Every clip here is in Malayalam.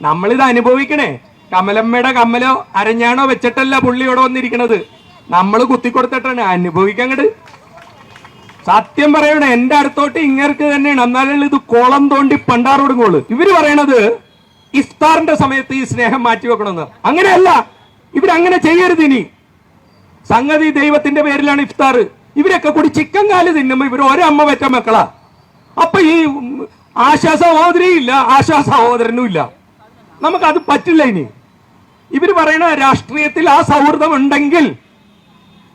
നമ്മളിത് അനുഭവിക്കണേ. കമലമ്മയുടെ കമ്മലോ അരഞ്ഞാണോ വെച്ചിട്ടല്ല പുള്ളി ഇവിടെ വന്നിരിക്കണത്. നമ്മൾ കുത്തിക്കൊടുത്തിട്ടാണ് അനുഭവിക്കങ്ങട്. സത്യം പറയണ എന്റെ അടുത്തോട്ട് ഇങ്ങർക്ക് തന്നെയാണ്. എന്നാലും ഇത് കോളം തോണ്ടി പണ്ടാറോടുങ്ങോൾ ഇവർ പറയണത് ഇഫ്താറിന്റെ സമയത്ത് ഈ സ്നേഹം മാറ്റി വെക്കണമെന്ന്. അങ്ങനെയല്ല. ഇവരങ്ങനെ ചെയ്യരുത് ഇനി. സംഗതി ദൈവത്തിന്റെ പേരിലാണ് ഇഫ്താർ. ഇവരൊക്കെ കൂടി ചിക്കൻ കാൽ തിന്നുമ്പോ ഇവർ ഒരമ്മ പറ്റ മക്കളാ. അപ്പൊ ഈ ആശ്വാസ ആശാ സഹോദരിയും ഇല്ല ആശാ സഹോദരനും ഇല്ല. നമുക്കത് പറ്റില്ല ഇനി. ഇവർ പറയണ രാഷ്ട്രീയത്തിൽ ആ സൗഹൃദം ഉണ്ടെങ്കിൽ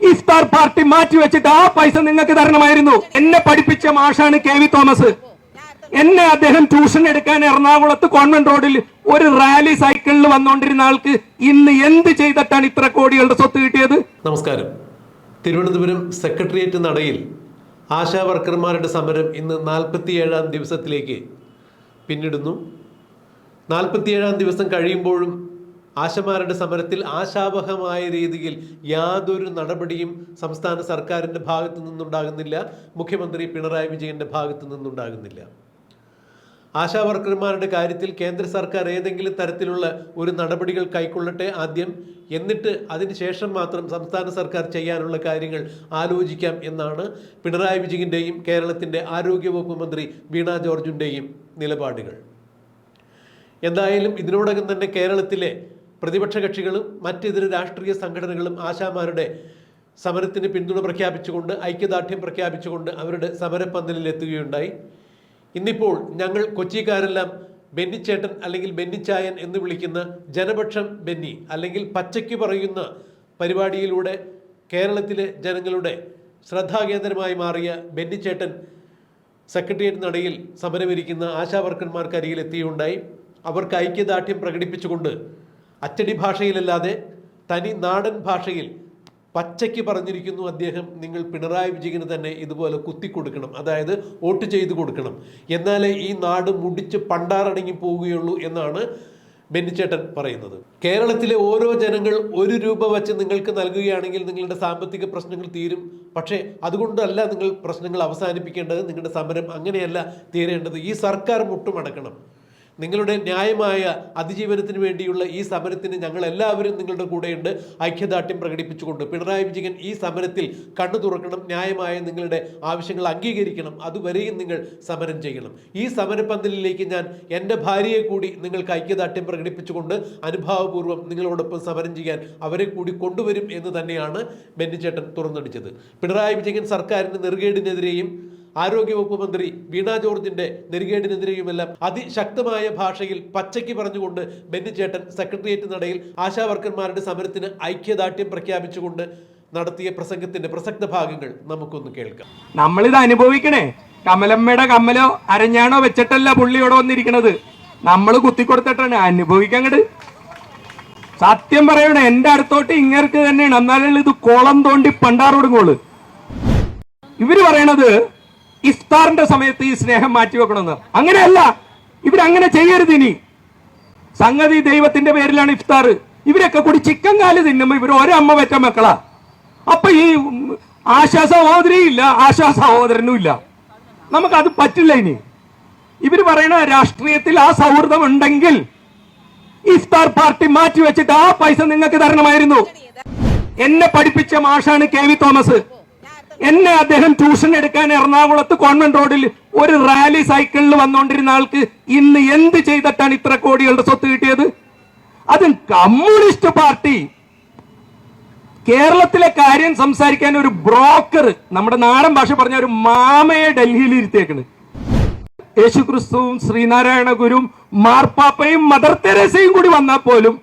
ഇഫ്താർ പാർട്ടി മാറ്റി വെച്ചിട്ട് ആ പൈസ നിങ്ങൾക്ക് തരണമായിരുന്നു. എന്നെ പഠിപ്പിച്ച മാഷാണ് കെ വി തോമസ്. എന്നെ അദ്ദേഹം ട്യൂഷൻ എടുക്കാൻ എറണാകുളത്ത് കോൺവെന്റ് റോഡിൽ ഒരു റാലി സൈക്കിളിൽ വന്നുകൊണ്ടിരുന്ന ആൾക്ക് ഇന്ന് എന്ത് ചെയ്തിട്ടാണ് ഇത്ര കോടികളുടെ സ്വത്ത് കിട്ടിയത്? നമസ്കാരം. തിരുവനന്തപുരം സെക്രട്ടേറിയറ്റ് നടയിൽ ആശാ വർക്കർമാരുടെ സമരം ഇന്ന് നാൽപ്പത്തിയേഴാം ദിവസത്തിലേക്ക് പിന്നിടുന്നു. നാൽപ്പത്തിയേഴാം ദിവസം കഴിയുമ്പോഴും ആശമാരുടെ സമരത്തിൽ ആശാവഹമായ രീതിയിൽ യാതൊരു നടപടിയും സംസ്ഥാന സർക്കാരിന്റെ ഭാഗത്തു നിന്നുണ്ടാകുന്നില്ല. മുഖ്യമന്ത്രി പിണറായി വിജയന്റെ ഭാഗത്തു നിന്നുണ്ടാകുന്നില്ല. ആശാ വർക്കർമാരുടെ കാര്യത്തിൽ കേന്ദ്ര സർക്കാർ ഏതെങ്കിലും തരത്തിലുള്ള ഒരു നടപടികൾ കൈക്കൊള്ളട്ടെ ആദ്യം. എന്നിട്ട് അതിനുശേഷം മാത്രം സംസ്ഥാന സർക്കാർ ചെയ്യാനുള്ള കാര്യങ്ങൾ ആലോചിക്കാം എന്നാണ് പിണറായി വിജയന്റെയും കേരളത്തിന്റെ ആരോഗ്യവകുപ്പ് മന്ത്രി വീണ ജോർജിന്റെയും നിലപാടുകൾ. എന്തായാലും ഇതിനോടകം തന്നെ കേരളത്തിലെ പ്രതിപക്ഷ കക്ഷികളും മറ്റിതര രാഷ്ട്രീയ സംഘടനകളും ആശാമാരുടെ സമരത്തിന് പിന്തുണ പ്രഖ്യാപിച്ചുകൊണ്ട് ഐക്യദാർഢ്യം പ്രഖ്യാപിച്ചുകൊണ്ട് അവരുടെ സമരപ്പന്തലിൽ എത്തുകയുണ്ടായി ഇന്നിപ്പോൾ ഞങ്ങൾ കൊച്ചിക്കാരെല്ലാം ബെന്നിച്ചേട്ടൻ അല്ലെങ്കിൽ ബെന്നിച്ചായൻ എന്ന് വിളിക്കുന്ന ജനപക്ഷം ബെന്നി അല്ലെങ്കിൽ പച്ചയ്ക്ക് പറയുന്ന പരിപാടിയിലൂടെ കേരളത്തിലെ ജനങ്ങളുടെ ശ്രദ്ധാകേന്ദ്രമായി മാറിയ ബെന്നിച്ചേട്ടൻ സെക്രട്ടേറിയറ്റ് നടയിൽ സമരമിരിക്കുന്ന ആശാവർക്കന്മാർക്കരികിൽ എത്തിയുണ്ടായി അവർക്ക് ഐക്യദാർഢ്യം പ്രകടിപ്പിച്ചുകൊണ്ട് അച്ചടി ഭാഷയിലല്ലാതെ തനി നാടൻ ഭാഷയിൽ പച്ചയ്ക്ക് പറഞ്ഞിരിക്കുന്നു അദ്ദേഹം നിങ്ങൾ പിണറായി വിജയന് തന്നെ ഇതുപോലെ കുത്തിക്കൊടുക്കണം അതായത് വോട്ട് ചെയ്തു കൊടുക്കണം. എന്നാലേ ഈ നാട് മുടിച്ച് പണ്ടാറടങ്ങി പോവുകയുള്ളൂ എന്നാണ് ബെന്നിച്ചേട്ടൻ പറയുന്നത്. കേരളത്തിലെ ഓരോ ജനങ്ങൾ ഒരു രൂപ വച്ച് നിങ്ങൾക്ക് നൽകുകയാണെങ്കിൽ നിങ്ങളുടെ സാമ്പത്തിക പ്രശ്നങ്ങൾ തീരും. പക്ഷേ അതുകൊണ്ടല്ല നിങ്ങൾ പ്രശ്നങ്ങൾ അവസാനിപ്പിക്കേണ്ടത്. നിങ്ങളുടെ സമരം അങ്ങനെയല്ല തീരേണ്ടത്. ഈ സർക്കാർ മുട്ടുമടക്കണം. നിങ്ങളുടെ ന്യായമായ അതിജീവനത്തിന് വേണ്ടിയുള്ള ഈ സമരത്തിന് ഞങ്ങൾ എല്ലാവരും നിങ്ങളുടെ കൂടെയുണ്ട്. ഐക്യദാർഢ്യം പ്രകടിപ്പിച്ചുകൊണ്ട് പിണറായി വിജയൻ ഈ സമരത്തിൽ കണ്ണു തുറക്കണം ന്യായമായ നിങ്ങളുടെ ആവശ്യങ്ങൾ അംഗീകരിക്കണം. അതുവരെയും നിങ്ങൾ സമരം ചെയ്യണം. ഈ സമരപന്തലിലേക്ക് ഞാൻ എന്റെ ഭാര്യയെ കൂടി നിങ്ങൾക്ക് ഐക്യദാർഢ്യം പ്രകടിപ്പിച്ചുകൊണ്ട് അനുഭാവപൂർവം നിങ്ങളോടൊപ്പം സമരം ചെയ്യാൻ അവരെ കൂടി കൊണ്ടുവരും എന്ന് തന്നെയാണ് ബെന്നിച്ചേട്ടൻ തുറന്നടിച്ചത്. പിണറായി വിജയൻ സർക്കാരിന്റെ നെറുകേടിനെതിരെയും ആരോഗ്യവകുപ്പ് മന്ത്രി വീണ ജോർജിന്റെ നെരുകേടിനെതിരെയുമെല്ലാം അതിശക്തമായ ഭാഷയിൽ പച്ചയ്ക്ക് പറഞ്ഞുകൊണ്ട് ബെന്നിച്ചേട്ടൻ സെക്രട്ടേറിയറ്റ് നടയിൽ ആശാ വർക്കർമാരുടെ സമരത്തിന് ഐക്യദാർഢ്യം പ്രഖ്യാപിച്ചുകൊണ്ട് നടത്തിയ പ്രസംഗത്തിന്റെ പ്രസക്ത ഭാഗങ്ങൾ നമുക്കൊന്ന് കേൾക്കാം. നമ്മളിത് അനുഭവിക്കണേ. കമലമ്മയുടെ കമ്മലോ അരഞ്ഞാണോ വെച്ചിട്ടല്ല പുള്ളി ഇവിടെ വന്നിരിക്കണത്? നമ്മൾ കുത്തിക്കൊടുത്തിട്ടാണ്. അനുഭവിക്കങ്ങട് സത്യം പറയണ എന്റെ അടുത്തോട്ട് ഇങ്ങർക്ക് തന്നെയാണ്. എന്നാലും ഇത് കോളം തോണ്ടി പണ്ടാറോടും കോൾ ഇവർ പറയണത് ഇഫ്താറിന്റെ സമയത്ത് ഈ സ്നേഹം മാറ്റിവെക്കണമെന്ന് അങ്ങനെയല്ല. ഇവരങ്ങനെ ചെയ്യരുത് ഇനി. സംഗതി ദൈവത്തിന്റെ പേരിലാണ് ഇഫ്താർ ഇവരൊക്കെ കൂടി ചിക്കൻ കാൽ തിന്നുമ്പോ ഇവർ ഒരമ്മ പറ്റ മക്കളാ. അപ്പൊ ഈ ആശാ സഹോദരിയും ഇല്ല ആശാ സഹോദരനും ഇല്ല. നമുക്കത് പറ്റില്ല ഇനി. ഇവർ പറയണ രാഷ്ട്രീയത്തിൽ ആ സൗഹൃദം ഉണ്ടെങ്കിൽ ഇഫ്താർ പാർട്ടി മാറ്റി വെച്ചിട്ട് ആ പൈസ നിങ്ങൾക്ക് തരണമായിരുന്നു. എന്നെ പഠിപ്പിച്ച മാഷാണ് കെ വി തോമസ്. എന്നെ അദ്ദേഹം ട്യൂഷൻ എടുക്കാൻ എറണാകുളത്ത് കോൺവെന്റ് റോഡിൽ ഒരു റാലി സൈക്കിളിൽ വന്നുകൊണ്ടിരുന്ന ആൾക്ക് ഇന്ന് എന്ത് ചെയ്തിട്ടാണ് ഇത്ര കോടികളുടെ സ്വത്ത് കിട്ടിയത്? അതും കമ്മ്യൂണിസ്റ്റ് പാർട്ടി. കേരളത്തിലെ കാര്യം സംസാരിക്കാൻ ഒരു ബ്രോക്കർ നമ്മുടെ നാടൻ ഭാഷ പറഞ്ഞ ഒരു മാമയെ ഡൽഹിയിൽ ഇരുത്തിയേക്കണ്. യേശുക്രിസ്തുവും ശ്രീനാരായണ ഗുരുവും മാർപ്പാപ്പയും മദർ തെരേസയും കൂടി വന്നാൽ പോലും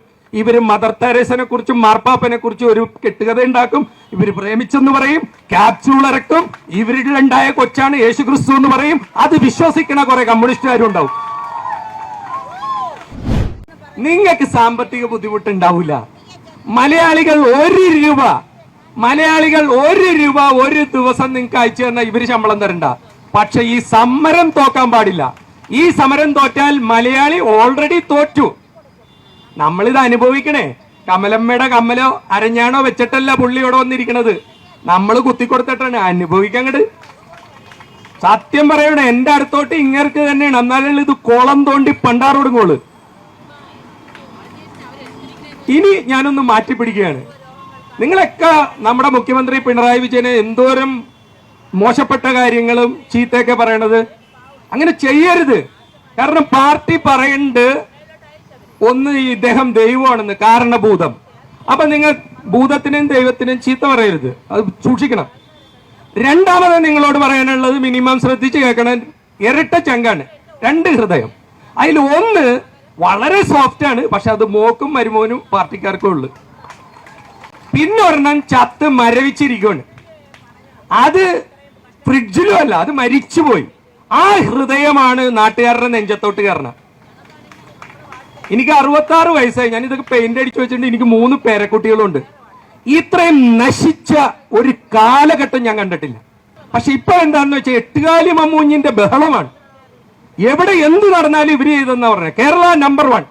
ഇവർ മദർ തെരേസനെ കുറിച്ചും മാർപ്പാപ്പനെ കുറിച്ചും ഒരു കെട്ടുകഥ ഉണ്ടാക്കും. ഇവർ പ്രേമിച്ചെന്ന് പറയും. ക്യാപ്സ്യൂൾ ഇറക്കും. ഇവരിലുണ്ടായ കൊച്ചാണ് യേശുക്രിസ്തു എന്ന് പറയും. അത് വിശ്വസിക്കണ കുറെ കമ്മ്യൂണിസ്റ്റുകാരും ഉണ്ടാവും നിങ്ങൾക്ക് സാമ്പത്തിക ബുദ്ധിമുട്ടുണ്ടാവില്ല മലയാളികൾ ഒരു രൂപ മലയാളികൾ ഒരു രൂപ ഒരു ദിവസം നിങ്ങൾക്ക് അയച്ചു തന്ന ഇവർ ശമ്പളം തരണ്ട. പക്ഷെ ഈ സമരം തോക്കാൻ പാടില്ല. ഈ സമരം തോറ്റാൽ മലയാളി ഓൾറെഡി തോറ്റു. നമ്മളിത് അനുഭവിക്കണേ. കമലമ്മയുടെ കമ്മലോ അരഞ്ഞാണോ വെച്ചിട്ടല്ല പുള്ളി ഇവിടെ വന്നിരിക്കണത്. നമ്മൾ കുത്തിക്കൊടുത്തിട്ടാണ്. അനുഭവിക്കങ്ങട്. സത്യം പറയണേ എന്റെ അടുത്തോട്ട് ഇങ്ങർക്ക് തന്നെയാണ്. എന്നാലും ഇത് കോളം തോണ്ടി പണ്ടാറോടുങ്ങോൾ ഇനി ഞാനൊന്ന് മാറ്റി പിടിക്കുകയാണ് നിങ്ങളൊക്കെ നമ്മുടെ മുഖ്യമന്ത്രി പിണറായി വിജയനെ എന്തോരം മോശപ്പെട്ട കാര്യങ്ങളും ചീത്തയൊക്കെ പറയണത്? അങ്ങനെ ചെയ്യരുത്. കാരണം പാർട്ടി പറയുന്നുണ്ട് ഒന്ന് ഈ ഇദ്ദേഹം ദൈവമാണെന്ന് കാരണഭൂതം. അപ്പൊ നിങ്ങൾ ഭൂതത്തിനും ദൈവത്തിനും ചീത്ത പറയരുത്. അത് സൂക്ഷിക്കണം. രണ്ടാമത് നിങ്ങളോട് പറയാനുള്ളത് മിനിമം ശ്രദ്ധിച്ച് കേൾക്കണം. ഇരട്ട ചങ്കാണ്. രണ്ട് ഹൃദയം. അതിൽ ഒന്ന് വളരെ സോഫ്റ്റ് ആണ്. പക്ഷെ അത് മോക്കും മരുമോനും പാർട്ടിക്കാർക്കും ഉള്ളു. പിന്നൊരെണ്ണം ചത്ത് മരവിച്ചിരിക്കുകയാണ് അത് ഫ്രിഡ്ജിലും അല്ല അത് മരിച്ചുപോയി. ആ ഹൃദയമാണ് നാട്ടുകാരുടെ നെഞ്ചത്തോട്ട് കയറണം എനിക്ക് അറുപത്തി ആറ് വയസ്സായി. ഞാൻ ഇതൊക്കെ പെയിന്റ് അടിച്ചു വെച്ചിട്ടുണ്ട്. എനിക്ക് മൂന്ന് പേരക്കുട്ടികളുണ്ട്. ഇത്രയും നശിച്ച ഒരു കാലഘട്ടം ഞാൻ കണ്ടിട്ടില്ല. പക്ഷെ ഇപ്പൊ എന്താണെന്ന് വെച്ചാൽ എട്ടുകാലി മമ്മൂഞ്ഞിന്റെ ബഹളമാണ്. എവിടെ എന്ത് നടന്നാലും ഇവർ ചെയ്തെന്നാ പറഞ്ഞത് കേരള നമ്പർ വൺ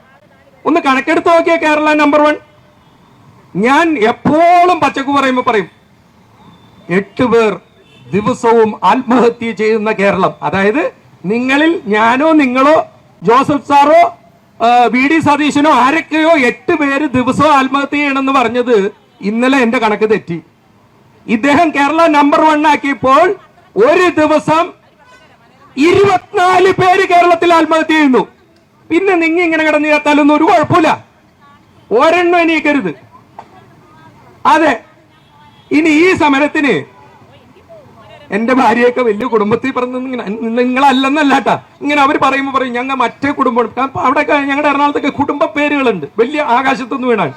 ഒന്ന് കണക്കെടുത്ത് നോക്കിയ കേരള നമ്പർ വൺ ഞാൻ എപ്പോഴും പച്ചക്ക് പറയുമ്പോ പറയും എട്ട് പേർ ദിവസവും ആത്മഹത്യ ചെയ്യുന്ന കേരളം. അതായത് നിങ്ങളിൽ ഞാനോ നിങ്ങളോ ജോസഫ് സാറോ വി ഡി സതീശനോ ആരൊക്കെയോ എട്ട് പേര് ദിവസവും ആത്മഹത്യ ചെയ്യണമെന്ന് പറഞ്ഞത് ഇന്നലെ എന്റെ കണക്ക് തെറ്റി. ഇദ്ദേഹം കേരള നമ്പർ വൺ ആക്കിയപ്പോൾ ഒരു ദിവസം ഇരുപത്തിനാല് പേര് കേരളത്തിൽ ആത്മഹത്യ ചെയ്യുന്നു. പിന്നെ നിങ്ങ ഇങ്ങനെ കിടന്നു ചേർത്താലൊന്നും ഒരു കുഴപ്പമില്ല. ഒരെണ്ണം എണീക്കരുത്. അതെ ഇനി ഈ സമരത്തിന് എന്റെ ഭാര്യയൊക്കെ വലിയ കുടുംബത്തിൽ പറഞ്ഞു നിങ്ങളല്ലെന്നല്ലാട്ടാ. ഇങ്ങനെ അവർ പറയുമ്പോൾ പറയും ഞങ്ങൾ മറ്റേ കുടുംബം അവിടെയൊക്കെ ഞങ്ങളുടെ എറണാകുളത്തൊക്കെ കുടുംബ പേരുകളുണ്ട്. വലിയ ആകാശത്തൊന്നും വീണാൽ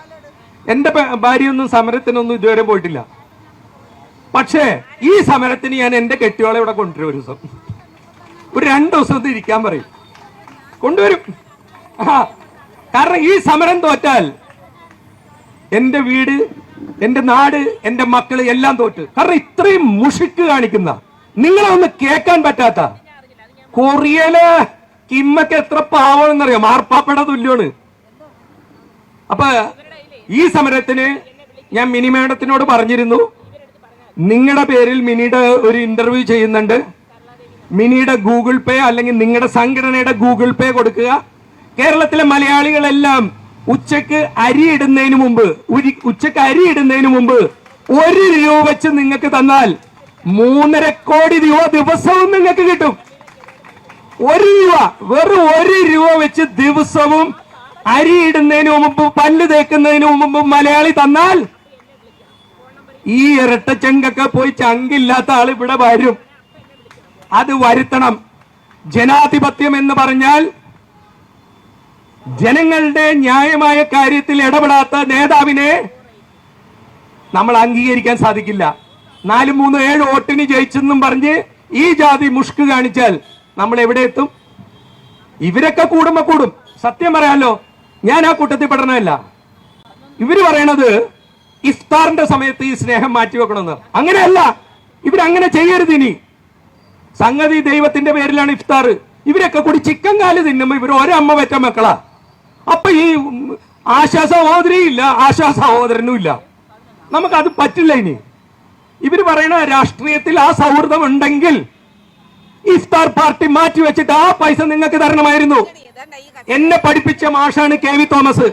എന്റെ ഭാര്യയൊന്നും സമരത്തിനൊന്നും ഇതുവരെ പോയിട്ടില്ല. പക്ഷേ ഈ സമരത്തിന് ഞാൻ എന്റെ കെട്ടിയോളെ ഇവിടെ കൊണ്ടുവരും ഒരു ദിവസം. ഒരു രണ്ട് ദിവസം ഒന്ന് ഇരിക്കാൻ പറയും. കൊണ്ടുവരും. കാരണം ഈ സമരം തോറ്റാൽ എന്റെ വീട് എന്റെ നാട് എന്റെ മക്കൾ എല്ലാം തോറ്റ്. കാരണം ഇത്രയും മുഷിക്ക് കാണിക്കുന്ന. നിങ്ങളെ ഒന്ന് കേൾക്കാൻ പറ്റാത്ത. കൊറിയയിലെ കിമ്മക്ക് എത്ര പാവണെന്നറിയോ മാർപ്പാപ്പയുടെ തുല്യമാണ് അപ്പൊ ഈ സമരത്തിന് ഞാൻ മിനി മേഡത്തിനോട് പറഞ്ഞിരുന്നു. നിങ്ങളുടെ പേരിൽ മിനിയുടെ ഒരു ഇന്റർവ്യൂ ചെയ്യുന്നുണ്ട്. മിനിയുടെ ഗൂഗിൾ പേ അല്ലെങ്കിൽ നിങ്ങളുടെ സംഘടനയുടെ ഗൂഗിൾ പേ കൊടുക്കുക. കേരളത്തിലെ മലയാളികളെല്ലാം ഉച്ചയ്ക്ക് അരി ഇടുന്നതിന് മുമ്പ് ഉച്ചയ്ക്ക് അരി ഇടുന്നതിന് മുമ്പ് ഒരു രൂപ വെച്ച് നിങ്ങൾക്ക് തന്നാൽ മൂന്നര കോടി രൂപ ദിവസവും നിങ്ങൾക്ക് കിട്ടും. ഒരു രൂപ വെറും ഒരു രൂപ വെച്ച് ദിവസവും അരി ഇടുന്നതിന് മുമ്പ് പല്ല് തേക്കുന്നതിന് മുമ്പ് മലയാളി തന്നാൽ ഈ ഇരട്ട ഇരട്ടച്ചങ്കൊക്കെ പോയി ചങ്കില്ലാത്ത ആൾ ഇവിടെ വരും. അത് വരുത്തണം. ജനാധിപത്യം എന്ന് പറഞ്ഞാൽ ജനങ്ങളുടെ ന്യായമായ കാര്യത്തിൽ ഇടപെടാത്ത നേതാവിനെ നമ്മൾ അംഗീകരിക്കാൻ സാധിക്കില്ല. നാല് മൂന്ന് ഏഴ് വോട്ടിന് ജയിച്ചെന്നും പറഞ്ഞ് ഈ ജാതി മുഷ്ക് കാണിച്ചാൽ നമ്മൾ എവിടെ എത്തും? ഇവരൊക്കെ കൂടുമ്പോ കൂടും. സത്യം പറയാലോ ഞാൻ ആ കൂട്ടത്തിൽ പെടണമല്ല ഇവർ പറയണത് ഇഫ്താറിന്റെ സമയത്ത് ഈ സ്നേഹം മാറ്റി വെക്കണമെന്ന്. അങ്ങനെയല്ല ഇവരങ്ങനെ ചെയ്യരുത് ഇനി. സംഗതി ദൈവത്തിന്റെ പേരിലാണ് ഇഫ്താർ ഇവരൊക്കെ കൂടി ചിക്കൻ കാൽ തിന്നുമ്പോ ഇവർ ഒരമ്മ വെറ്റ മക്കളാ. അപ്പൊ ഈ ആശാ സഹോദരിയും ഇല്ല ആശാ സഹോദരനും ഇല്ല. നമുക്കത് പറ്റില്ല ഇനി. ഇവർ പറയണ രാഷ്ട്രീയത്തിൽ ആ സൗഹൃദം ഉണ്ടെങ്കിൽ ഇഫ്താർ പാർട്ടി മാറ്റി വെച്ചിട്ട് ആ പൈസ നിങ്ങൾക്ക് തരണമായിരുന്നു. എന്നെ പഠിപ്പിച്ച മാഷാണ് കെ വി തോമസ്.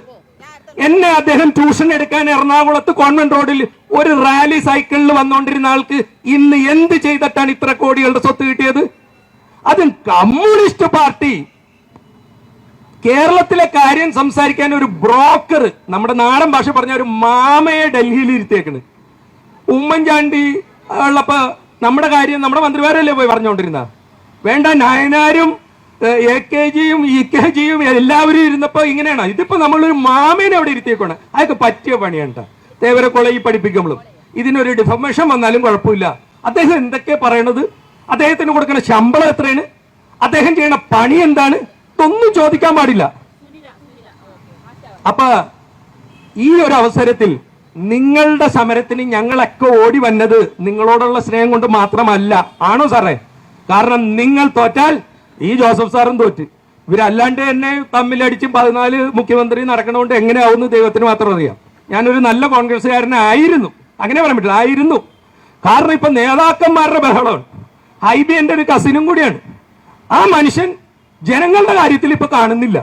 എന്നെ അദ്ദേഹം ട്യൂഷൻ എടുക്കാൻ എറണാകുളത്ത് കോൺവെന്റ് റോഡിൽ ഒരു റാലി സൈക്കിളിൽ വന്നുകൊണ്ടിരുന്ന ആൾക്ക് ഇന്ന് എന്ത് ചെയ്തിട്ടാണ് ഇത്ര കോടികളുടെ സ്വത്ത് കിട്ടിയത്? അതും കമ്മ്യൂണിസ്റ്റ് പാർട്ടി കേരളത്തിലെ കാര്യം സംസാരിക്കാൻ ഒരു ബ്രോക്കർ നമ്മുടെ നാടൻ ഭാഷ പറഞ്ഞ ഒരു മാമയെ ഡൽഹിയിൽ ഇരുത്തിയേക്കണ് ഉമ്മൻചാണ്ടി ഉള്ളപ്പോ നമ്മുടെ കാര്യം നമ്മുടെ മന്ത്രിമാരല്ലേ പോയി പറഞ്ഞുകൊണ്ടിരുന്ന വേണ്ട നയനാരും എ കെ ജിയും ഇ കെ ജിയും എല്ലാവരും ഇരുന്നപ്പോ ഇങ്ങനെയാണ്. ഇതിപ്പോ നമ്മളൊരു മാമേനെ അവിടെ ഇരുത്തിയേക്കാണ്. അതൊക്കെ പറ്റിയ പണിയാണ് തേവര കോളേജിൽ പഠിപ്പിക്കുമ്പോഴും ഇതിനൊരു ഡിഫമേഷൻ വന്നാലും കുഴപ്പമില്ല. അദ്ദേഹം എന്തൊക്കെ പറയണത്? അദ്ദേഹത്തിന് കൊടുക്കുന്ന ശമ്പളം എത്രയാണ്? അദ്ദേഹം ചെയ്യുന്ന പണി എന്താണ്? ഇതൊന്നും ചോദിക്കാൻ പാടില്ല. അപ്പൊ ഈ ഒരു അവസരത്തിൽ നിങ്ങളുടെ സമരത്തിന് ഞങ്ങളൊക്കെ ഓടി വന്നത് നിങ്ങളോടുള്ള സ്നേഹം കൊണ്ട് മാത്രമല്ല. ആണോ സാറേ? കാരണം നിങ്ങൾ തോറ്റാൽ ഈ ജോസഫ് സാറും തോറ്റ്. ഇവരല്ലാണ്ട് എന്നെ തമ്മിലടിച്ചും പതിനാല് മുഖ്യമന്ത്രി നടക്കണോണ്ട് എങ്ങനെയാവുന്നു ദൈവത്തിന് മാത്രം അറിയാം. ഞാനൊരു നല്ല കോൺഗ്രസ്സുകാരനായിരുന്നു. അങ്ങനെ പറയാൻ പറ്റില്ല ആയിരുന്നു. കാരണം ഇപ്പൊ നേതാക്കന്മാരുടെ ബഹളമാണ്. ഹൈബി എന്റെ ഒരു കസിനും കൂടിയാണ്. ആ മനുഷ്യൻ ജനങ്ങളുടെ കാര്യത്തിൽ ഇപ്പൊ കാണുന്നില്ല.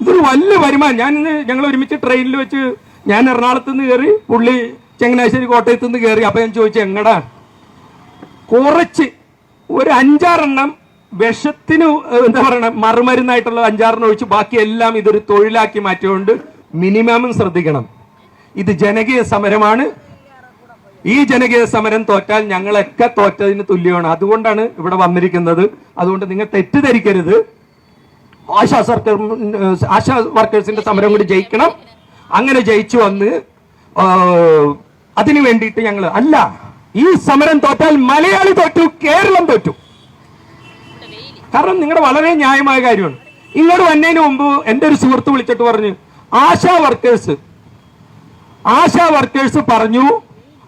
ഇതൊരു വലിയ വരുമാനം. ഞാൻ ഇന്ന് ഞങ്ങൾ ഒരുമിച്ച് ട്രെയിനിൽ വെച്ച് ഞാൻ എറണാകുളത്ത് നിന്ന് കയറി പുള്ളി ചങ്ങനാശ്ശേരി കോട്ടയത്ത് നിന്ന് കയറി അപ്പൊ ഞാൻ ചോദിച്ചു എങ്ങടാ കുറച്ച് ഒരു അഞ്ചാറെണ്ണം വിഷത്തിന് എന്താ പറയണ മറുമരുന്നായിട്ടുള്ള അഞ്ചാറെണ്ണം ഒഴിച്ച് ബാക്കി എല്ലാം ഇതൊരു തൊഴിലാക്കി മാറ്റിക്കൊണ്ട് മിനിമം ശ്രദ്ധിക്കണം. ഇത് ജനകീയ സമരമാണ്. ഈ ജനകീയ സമരം തോറ്റാൽ ഞങ്ങളൊക്കെ തോറ്റതിന് തുല്യമാണ്. അതുകൊണ്ടാണ് ഇവിടെ വന്നിരിക്കുന്നത്. അതുകൊണ്ട് നിങ്ങൾ തെറ്റിദ്ധരിക്കരുത്. ആശാ സർക്കാർ ആശാ വർക്കേഴ്സിന്റെ സമരം കൂടി ജയിക്കണം. അങ്ങനെ ജയിച്ചു വന്ന് അതിനു വേണ്ടിയിട്ട് ഞങ്ങൾ അല്ല ഈ സമരം തോറ്റാൽ മലയാളി തോറ്റു കേരളം തോറ്റു. കാരണം നിങ്ങളുടെ വളരെ ന്യായമായ കാര്യമാണ്. ഇങ്ങോട്ട് വന്നതിന് മുമ്പ് എന്റെ ഒരു സുഹൃത്ത് വിളിച്ചിട്ട് പറഞ്ഞു ആശാ വർക്കേഴ്സ് ആശാ വർക്കേഴ്സ് പറഞ്ഞു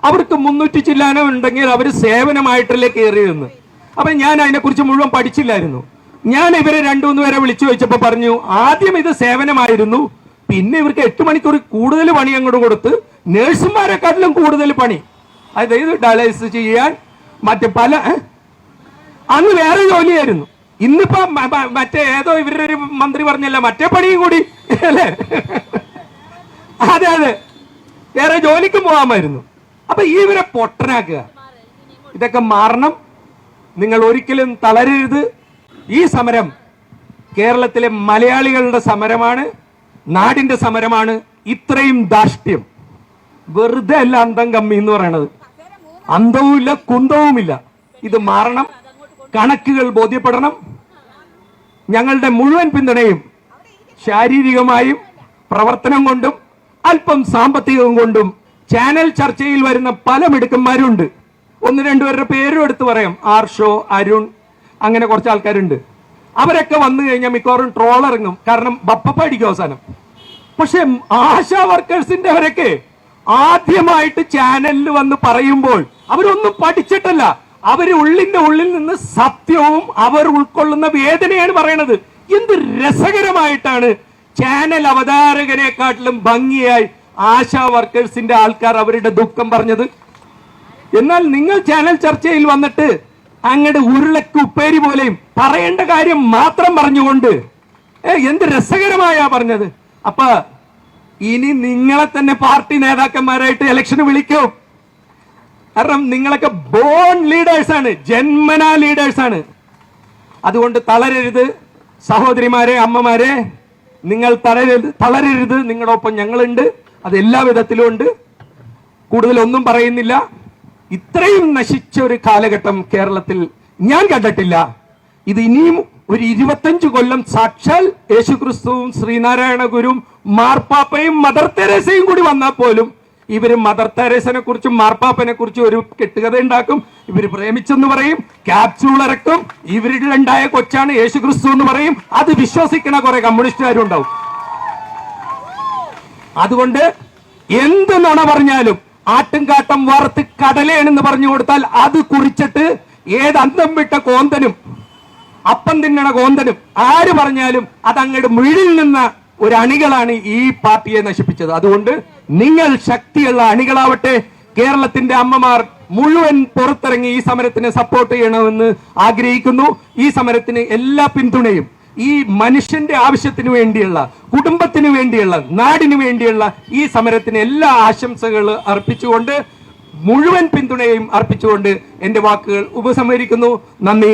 അവർക്ക് മുന്നൂറ്റി ചില്ലാനം ഉണ്ടെങ്കിൽ അവർ സേവനമായിട്ടല്ലേ കയറിയിരുന്നു അപ്പൊ ഞാൻ അതിനെക്കുറിച്ച് മുഴുവൻ പഠിച്ചില്ലായിരുന്നു. ഞാൻ ഇവരെ രണ്ടു മൂന്ന് പേരെ വിളിച്ചു ചോദിച്ചപ്പോൾ പറഞ്ഞു ആദ്യം ഇത് സേവനമായിരുന്നു പിന്നെ ഇവർക്ക് എട്ട് മണിക്കൂർ കൂടുതൽ പണി അങ്ങോട്ട് കൊടുത്ത് നേഴ്സുമാരെക്കാട്ടിലും കൂടുതൽ പണി. അതായത് ഡയാലിസിസ് ചെയ്യാൻ മറ്റു പല അന്ന് വേറെ ജോലിയായിരുന്നു. ഇന്നിപ്പോ മറ്റേ ഏതോ ഇവരുടെ ഒരു മന്ത്രി പറഞ്ഞല്ല മറ്റേ പണിയും കൂടി അല്ലേ? അതെ അതെ. വേറെ ജോലിക്കും പോകാമായിരുന്നു. അപ്പൊ ഇവരെ പൊട്ടനാക്കുക. ഇതൊക്കെ മാറണം. നിങ്ങൾ ഒരിക്കലും തളരരുത്. ഈ സമരം കേരളത്തിലെ മലയാളികളുടെ സമരമാണ് നാടിന്റെ സമരമാണ്. ഇത്രയും ദാഷ്ട്യം വെറുതെ അല്ല അന്തം കമ്മി എന്ന് പറയണത്. അന്തവുമില്ല കുന്തവുമില്ല. ഇത് മാറണം. കണക്കുകൾ ബോധ്യപ്പെടണം. ഞങ്ങളുടെ മുഴുവൻ പിന്തുണയും ശാരീരികമായും പ്രവർത്തനം കൊണ്ടും അല്പം സാമ്പത്തികം കൊണ്ടും ചാനൽ ചർച്ചയിൽ വരുന്ന പല മിടുക്കന്മാരുണ്ട്. ഒന്ന് രണ്ടുപേരുടെ പേരും എടുത്ത് പറയാം. ആർഷോ അരുൺ അങ്ങനെ കുറച്ച് ആൾക്കാരുണ്ട്. അവരൊക്കെ വന്നു കഴിഞ്ഞാൽ മിക്കവാറും ട്രോൾ ഇറങ്ങും. കാരണം ബപ്പപ്പ അടിക്കും അവസാനം. പക്ഷെ ആശാ വർക്കേഴ്സിന്റെ അവരൊക്കെ ആദ്യമായിട്ട് ചാനലിൽ വന്ന് പറയുമ്പോൾ അവരൊന്നും പഠിച്ചിട്ടല്ല. അവർ ഉള്ളിന്റെ ഉള്ളിൽ നിന്ന് സത്യവും അവർ ഉൾക്കൊള്ളുന്ന വേദനയാണ് പറയണത്. എന്ത് രസകരമായിട്ടാണ് ചാനൽ അവതാരകനെക്കാട്ടിലും ഭംഗിയായി ആശാ വർക്കേഴ്സിന്റെ ആൾക്കാർ അവരുടെ ദുഃഖം പറഞ്ഞത്. എന്നാൽ നിങ്ങൾ ചാനൽ ചർച്ചയിൽ വന്നിട്ട് അങ്ങടെ ഉരുളക്ക് ഉപ്പേരി പോലെയും പറയേണ്ട കാര്യം മാത്രം പറഞ്ഞുകൊണ്ട് എന്ത് രസകരമായാ പറഞ്ഞത്. അപ്പൊ ഇനി നിങ്ങളെ തന്നെ പാർട്ടി നേതാക്കന്മാരായിട്ട് ഇലക്ഷന് വിളിക്കൂ. കാരണം നിങ്ങളൊക്കെ ബോൺ ലീഡേഴ്സ് ആണ് ജന്മനാ ലീഡേഴ്സ് ആണ്. അതുകൊണ്ട് തളരരുത് സഹോദരിമാരെ അമ്മമാരെ നിങ്ങൾ തളരരുത് തളരരുത് നിങ്ങളുടെ ഒപ്പം ഞങ്ങളുണ്ട്. അത് എല്ലാ വിധത്തിലും ഉണ്ട്. കൂടുതൽ ഒന്നും പറയുന്നില്ല. ഇത്രയും നശിച്ച ഒരു കാലഘട്ടം കേരളത്തിൽ ഞാൻ കണ്ടിട്ടില്ല. ഇത് ഇനിയും ഒരു ഇരുപത്തഞ്ച് കൊല്ലം സാക്ഷാൽ യേശുക്രിസ്തുവും ശ്രീനാരായണ ഗുരുവും മാർപ്പാപ്പയും മദർ തെരേസയും കൂടി വന്നാൽ പോലും ഇവർ മദർ തെരേസനെ കുറിച്ചും മാർപ്പാപ്പനെ കുറിച്ചും ഒരു കെട്ടുകഥ ഉണ്ടാക്കും. ഇവർ പ്രേമിച്ചെന്ന് പറയും ക്യാപ്സ്യൂൾ ഇറക്കും. ഇവരിലുണ്ടായ കൊച്ചാണ് യേശുക്രിസ്തു എന്ന് പറയും. അത് വിശ്വസിക്കണ കുറെ കമ്മ്യൂണിസ്റ്റുകാരും ഉണ്ടാവും അതുകൊണ്ട് എന്ത് നുണ പറഞ്ഞാലും ആട്ടുംകാട്ടം വറുത്ത് കടലേണെന്ന് പറഞ്ഞു കൊടുത്താൽ അത് കുറിച്ചിട്ട് ഏത് അന്തം വിട്ട കോന്തനും അപ്പം തിന്നണ കോന്തനും ആര് പറഞ്ഞാലും അത് അങ്ങോട്ട് മുഴിൽ നിന്ന ഒരു അണികളാണ് ഈ പാർട്ടിയെ നശിപ്പിച്ചത്. അതുകൊണ്ട് നിങ്ങൾ ശക്തിയുള്ള അണികളാവട്ടെ കേരളത്തിന്റെ അമ്മമാർ മുഴുവൻ പുറത്തിറങ്ങി ഈ സമരത്തിന് സപ്പോർട്ട് ചെയ്യണമെന്ന് ആഗ്രഹിക്കുന്നു. ഈ സമരത്തിന് എല്ലാ പിന്തുണയും ഈ മനുഷ്യന്റെ ആവശ്യത്തിന് വേണ്ടിയുള്ള കുടുംബത്തിന് വേണ്ടിയുള്ള നാടിന് വേണ്ടിയുള്ള ഈ സമരത്തിന് എല്ലാ ആശംസകൾ അർപ്പിച്ചുകൊണ്ട് മുഴുവൻ പിന്തുണയും അർപ്പിച്ചുകൊണ്ട് എന്റെ വാക്കുകൾ ഉപസംഹരിക്കുന്നു. നന്ദി.